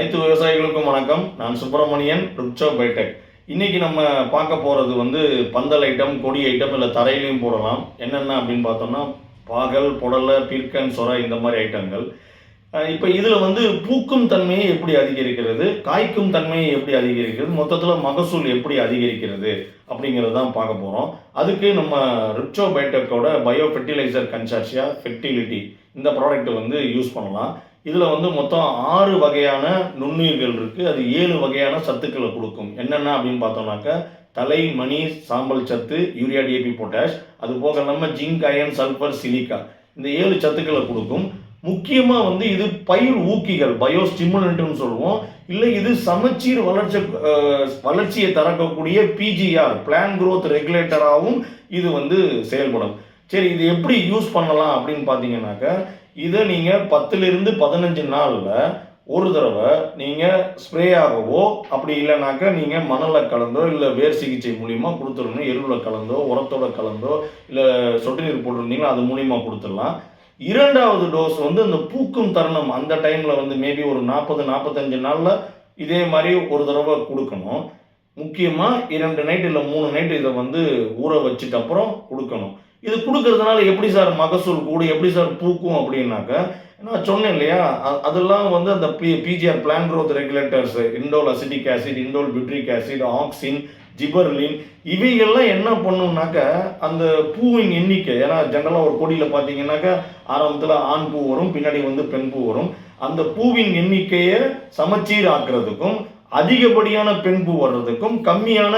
அனைத்து விவசாயிகளுக்கும் வணக்கம். நான் சுப்பிரமணியன் ருக்சோ பைடெக். இன்னைக்கு நம்ம பார்க்க போகிறது வந்து பந்தல் ஐட்டம் கொடி ஐட்டம் இல்லை தரையிலையும் போடலாம். என்னென்ன அப்படின்னு பார்த்தோம்னா பாகல் புடலை பீர்க்கன் சொரா இந்த மாதிரி ஐட்டங்கள். இப்போ இதில் வந்து பூக்கும் தன்மையை எப்படி அதிகரிக்கிறது காய்க்கும் தன்மையை எப்படி அதிகரிக்கிறது மொத்தத்தில் மகசூல் எப்படி அதிகரிக்கிறது அப்படிங்கிறது தான் பார்க்க போகிறோம் அதுக்கு நம்ம ரிச்சோ பயோடெக்கோட பயோ ஃபெர்டிலைசர் கன்சார்ஷியா ஃபெர்டிலிட்டி இந்த ப்ராடக்ட் வந்து யூஸ் பண்ணலாம். இதில் வந்து மொத்தம் ஆறு வகையான நுண்ணுயிர்கள் இருக்குது அது ஏழு வகையான சத்துக்களை கொடுக்கும். என்னென்ன அப்படின்னு பார்த்தோம்னாக்கா தலை மணி சாம்பல் சத்து யூரியா டிஏபி பொட்டாஷ் அது போக நம்ம ஜிங்க் அயன் சல்ஃபர் சிலிக்கா. இந்த ஏழு சத்துக்களை கொடுக்கும். முக்கியமாக வந்து இது பயிர் ஊக்கிகள் பயோ ஸ்டிமுலண்ட்னு சொல்லுவோம். இல்லை இது சமச்சீர் வளர்ச்சி வளர்ச்சியை தரக்கக்கூடிய பிஜிஆர் பிளான் குரோத் ரெகுலேட்டராகவும் இது வந்து செயல்படும். சரி இது எப்படி யூஸ் பண்ணலாம் அப்படின்னு பார்த்தீங்கன்னாக்கா இதை நீங்கள் பத்துலேருந்து பதினஞ்சு நாளில் ஒரு தடவை நீங்கள் ஸ்ப்ரே ஆகவோ அப்படி இல்லைனாக்கா நீங்கள் மணலில் கலந்தோ இல்லை வேர் சிகிச்சை மூலியமாக கொடுத்துடணும். எருவில் கலந்தோ உரத்தோட கலந்தோ இல்லை சொட்டு நீர் போட்டிருந்தீங்களோ அது மூலியமாக கொடுத்துடலாம். இரண்டாவது டோஸ் வந்து இந்த பூக்கும் தருணம் அந்த டைமில் வந்து மேபி ஒரு நாற்பது நாற்பத்தஞ்சு நாளில் இதே மாதிரி ஒரு தடவை கொடுக்கணும். முக்கியமாக இரண்டு நைட்டு இல்லை மூணு நைட்டு இதை வந்து ஊற வச்சுட்டு அப்புறம் கொடுக்கணும். இது கொடுக்கறதுனால எப்படி சார் மகசூல் கூட எப்படி சார் பூக்கும் அப்படின்னாக்க நான் சொன்னேன் இல்லையா? அ- அதெல்லாம் வந்து அந்த P PGR plan growth regulators indole acetic acid indole butyric acid auxin gibberellin இவைகள்லாம் என்ன பண்ணும்னாக்க அந்த பூவின் எண்ணிக்கை ஏன்னா ஜென்ரலாக ஒரு கொடியில் பார்த்தீங்கன்னாக்கா ஆரம்பத்தில் ஆண் பூ வரும் பின்னாடி வந்து பெண் பூ வரும். அந்த பூவின் எண்ணிக்கையை சமச்சீர் ஆக்குறதுக்கும் அதிகப்படியான பெண் பூ வர்றதுக்கும் கம்மியான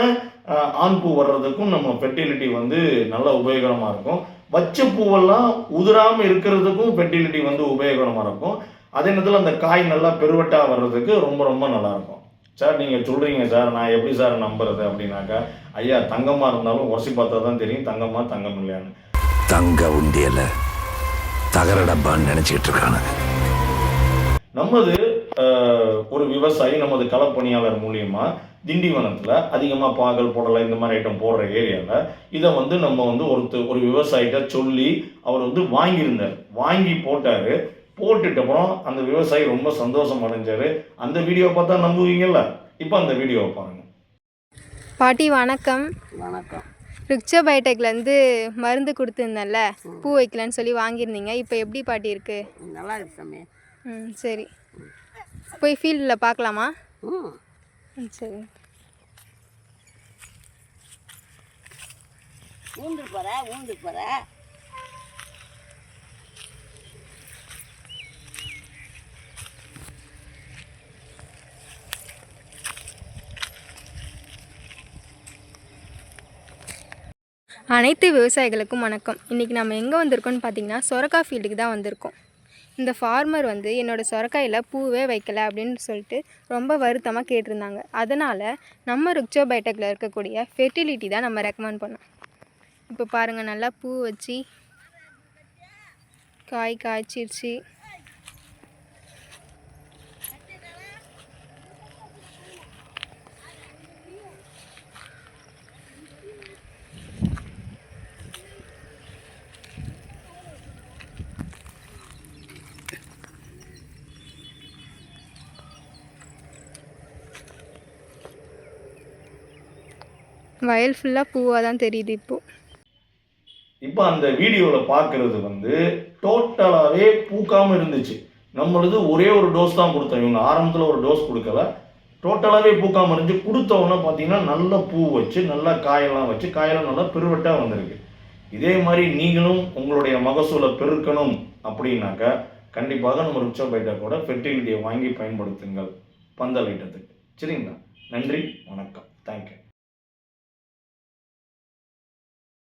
ஆண் பூ வர்றதுக்கும் நம்ம ஃபெர்டிலிட்டி வந்து நல்ல உபயோகரமாக இருக்கும். வச்ச பூவெல்லாம் உதிராமல் இருக்கிறதுக்கும் ஃபெர்டிலிட்டி வந்து உபயோகரமாக இருக்கும். அதே நேரத்தில் அந்த காய் நல்லா பெருவட்டாக வர்றதுக்கு ரொம்ப ரொம்ப நல்லா இருக்கும். சார் நீங்கள் சொல்கிறீங்க சார் நான் எப்படி சார் நம்புறது அப்படின்னாக்கா ஐயா தங்கமாக இருந்தாலும் உரசி பார்த்தா தான் தெரியும் தங்கமா தங்கம் இல்லையான்னு. தங்க உண்டியல தகர டப்பான்னு நினைச்சிட்டு இருக்கானுங்க. நமது ஒரு விவசாயி நமது களப்பணியாளர் மூலியமா திண்டிவனத்தில் அதிகமாக பாகல் புடலை இந்த மாதிரி ஐட்டம் போடுற ஏரியாவில் இதை வந்து நம்ம வந்து ஒருத்தர் ஒரு விவசாயிட்ட சொல்லி அவர் வந்து வாங்கியிருந்தார். வாங்கி போட்டார். போட்டுட்டு அப்புறம் அந்த விவசாயி ரொம்ப சந்தோஷம் அடைஞ்சாரு. அந்த வீடியோ பார்த்தா நம்புவீங்கல்ல? இப்போ அந்த வீடியோவை பாருங்க. பாட்டி வணக்கம். வணக்கம். ரிக்ஷா பயோடெக்லேருந்து மருந்து கொடுத்துருந்தேன்ல பூ வைக்கலான்னு சொல்லி வாங்கியிருந்தீங்க. இப்போ எப்படி பாட்டி இருக்கு? நல்லா இருக்கு ம் சரி. போய் ஃபீல்டில் பார்க்கலாமா? சரி. ஊந்து போகிற ஊந்து போகிற அனைத்து விவசாயிகளுக்கும் வணக்கம். இன்றைக்கி நம்ம எங்கே வந்திருக்கோம்னு பார்த்தீங்கன்னா சொரக்காய் ஃபீல்டுக்கு தான் வந்திருக்கோம். இந்த ஃபார்மர் வந்து என்னோடய சொரக்காயில் பூவே வைக்கல அப்படின்னு சொல்லிட்டு ரொம்ப வருத்தமாக கேட்டிருந்தாங்க. அதனால் நம்ம ருக்சோ இருக்கக்கூடிய ஃபெர்டிலிட்டி தான் நம்ம ரெக்கமெண்ட் பண்ணோம். இப்போ பாருங்கள் நல்லா பூ வச்சு காய் காய்ச்சிருச்சு. வயல் ஃபுல்லாக பூவாக தான் தெரியுது இப்போது இப்போ அந்த வீடியோவில் பார்க்குறது வந்து டோட்டலாகவே பூக்காமல் இருந்துச்சு. நம்மளது ஒரே ஒரு டோஸ் தான் கொடுத்தோம். இவங்க ஆரம்பத்தில் ஒரு டோஸ் கொடுக்கல. டோட்டலாகவே பூக்காமல் இருந்துச்சு கொடுத்தவொன்னே பார்த்தீங்கன்னா நல்ல பூ வச்சு நல்லா காயெல்லாம் வச்சு காயெல்லாம் நல்லா பெருவட்டாக வந்திருக்கு. இதே மாதிரி நீங்களும் உங்களுடைய மகசூலை பெருக்கணும் அப்படின்னாக்கா கண்டிப்பாக நம்ம ரிச்சோ பைட்டாக்கோட ஃபெர்டிலிட்டியை வாங்கி பயன்படுத்துங்கள். பந்தல் ஐட்டத்துக்கு. சரிங்களா? நன்றி வணக்கம். தேங்க்யூ